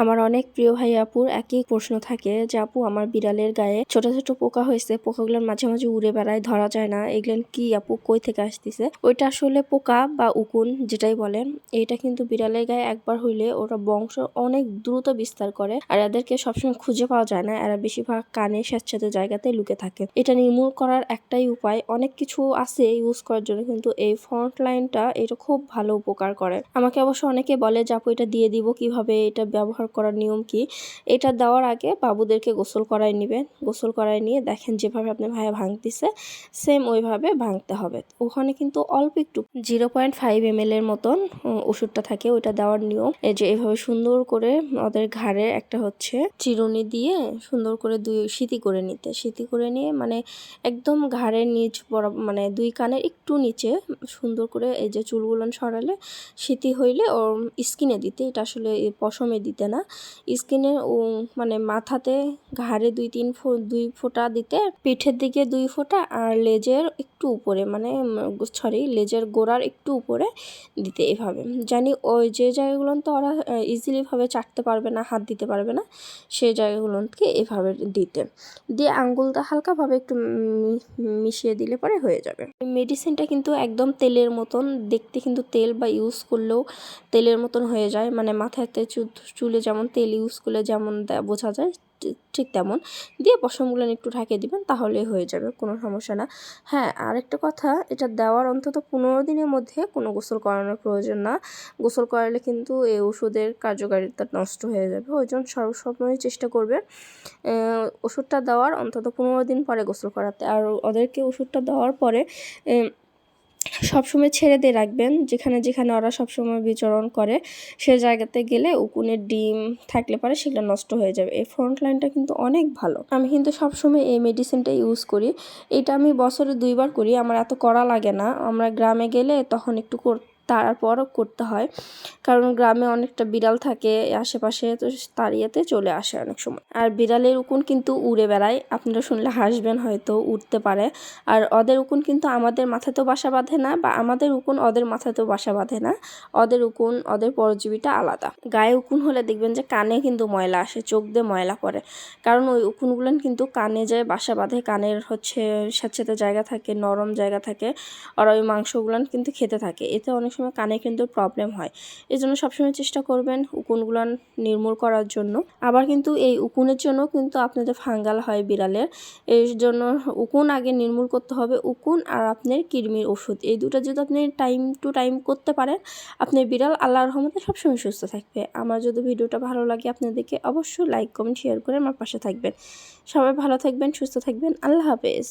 আমার অনেক প্রিয় ভাই আপুর একই প্রশ্ন থাকে যে, আপু, আমার বিড়ালের গায়ে ছোট ছোট পোকা হয়েছে, পোকাগুলোর মাঝে মাঝে উড়ে বেড়ায়, ধরা যায় না। এগুলো কি আপু কই থেকে আসতেছে? ওইটা আসলে পোকা বা উকুন যেটাই বলেন। এটা কিন্তু বিড়ালের গায়ে একবার হইলে ওরা বংশ অনেক দ্রুত বিস্তার করে আর এদেরকে সবসময় খুঁজে পাওয়া যায় না। এরা বেশিরভাগ কানে স্যাঁতস্যাঁতে জায়গাতে লুকে থাকে। এটা নির্মূল করার একটাই উপায়। অনেক কিছু আছে ইউজ করার জন্য, কিন্তু এই ফ্রন্ট লাইনটা এটা খুব ভালো উপকার করে। আমাকে অবশ্য অনেকে বলে যে, আপু, এটা দিয়ে দিব, কীভাবে এটা ব্যবহার করার নিয়ম কি? এটা দেওয়ার আগে বাবুদেরকে গোসল করায় নেবেন গোসল করায় নিয়ে দেখেন যেভাবে আপনি ভাইয়া ভাঙতেছে সেম ওইভাবে ভাঙতে হবে। ওখানে কিন্তু অল্প একটু জিরো পয়েন্ট ফাইভ এম এর মতন ওষুধটা থাকে, ওইটা দেওয়ার নিয়ম। এই যে এভাবে সুন্দর করে ওদের ঘাড়ে একটা হচ্ছে চিরুনি দিয়ে সুন্দর করে দুই সিতি করে নিতে। সিতি করে নিয়ে মানে একদম ঘাড়ের নিচ মানে দুই কানের একটু নিচে সুন্দর করে এই যে চুলগুলো সরালে সিতি হইলে ওর স্কিনে দিতে। এটা আসলে পশমে দিতে না। স্কিনে মানে মাথাতে ঘাড়ে দুই তিন ফো, দুই ফোঁটা দিতে, পিঠের দিকে দুই ফোঁটা আর লেজের একটু উপরে মানে সরি লেজের গোড়ার একটু উপরে দিতে এভাবে। জানি ওই যে জায়গাগুলো তো ওরা ইজিলিভাবে চাটতে পারবে না, হাত দিতে পারবে না সেই জায়গাগুলোকে এভাবে দিতে। দিয়ে আঙ্গুলটা হালকাভাবে একটু মিশিয়ে দিলে পরে হয়ে যাবে। মেডিসিনটা কিন্তু একদম তেলের মতন, দেখতে কিন্তু তেল বা ইউজ করলেও তেলের মতন হয়ে যায় মানে মাথাতে চুলে যেমন তেল ইউজ করলে যেমন বোঝা যায় ঠিক- তেমন। দিয়ে পশমগুলো একটু ঢাকিয়ে দিবেন, তাহলে হয়ে যাবে, কোনো সমস্যা না। হ্যাঁ আরেকটা কথা, এটা দেওয়ার অন্তত পনেরো দিনের মধ্যে কোনো গোসল করানোর প্রয়োজন না। গোসল করালে কিন্তু এই ওষুধের কার্যকারিতা নষ্ট হয়ে যাবে। ওই জন্য সবসময় চেষ্টা করবে ওষুধটা দেওয়ার অন্তত পনেরো দিন পরে গোসল করাতে। আর ওদেরকে ওষুধটা দেওয়ার পরে সবসময় ছেড়ে দিয়ে রাখবেন। যেখানে যেখানে ওরা সবসময় বিচরণ করে, সে জায়গাতে গেলে উকুনের ডিম থাকলে পরে সেগুলো নষ্ট হয়ে যাবে। এই ফ্রন্ট লাইনটা কিন্তু অনেক ভালো। আমি কিন্তু সবসময় এই মেডিসিনটা ইউজ করি। এটা আমি বছরে দুইবার করি। আমার এত করা লাগে না। আমরা গ্রামে গেলে তখন একটু কর তারপরও করতে হয়। কারণ গ্রামে অনেকটা বিড়াল থাকে আশেপাশে, তো তার ইয়েতে চলে আসে অনেক সময়। আর বিড়ালের উকুন কিন্তু উড়ে বেড়ায়। আপনারা শুনলে হাসবেন হয়তো উঠতে পারে। আর ওদের উকুন কিন্তু আমাদের মাথাতেও বাসা বাঁধে না, বা আমাদের উকুন ওদের মাথাতেও বাসা বাঁধে না। ওদের উকুন, ওদের পরজীবীটা আলাদা। গায়ে উকুন হলে দেখবেন যে কানে কিন্তু ময়লা আসে, চোখ দিয়ে ময়লা পড়ে। কারণ ওই উকুনগুলো কিন্তু কানে যায় বাসা বাঁধে। কানের হচ্ছে স্যাঁতস্যাঁতে জায়গা থাকে, নরম জায়গা থাকে। আর ওই মাংসগুলান কিন্তু খেতে থাকে। এতে অনেক সময় কানে কিন্তু প্রবলেম হয়। এই জন্য সবসময় চেষ্টা করবেন উকুনগুলো নির্মূল করার জন্য। আবার কিন্তু এই উকুনের জন্য কিন্তু আপনাদের ফাঙ্গাল হয় বিড়ালের। এর জন্য উকুন আগে নির্মূল করতে হবে উকুন আর আপনার কৃমির ওষুধ। এই দুটো যদি আপনি টাইম টু টাইম করতে পারেন, আপনার বিড়াল আল্লাহর রহমতে সবসময় সুস্থ থাকবে। আমার যদি ভিডিওটা ভালো লাগে আপনাদেরকে অবশ্যই লাইক কমেন্ট শেয়ার করে আমার পাশে থাকবেন। সবাই ভালো থাকবেন, সুস্থ থাকবেন। আল্লাহ হাফেজ।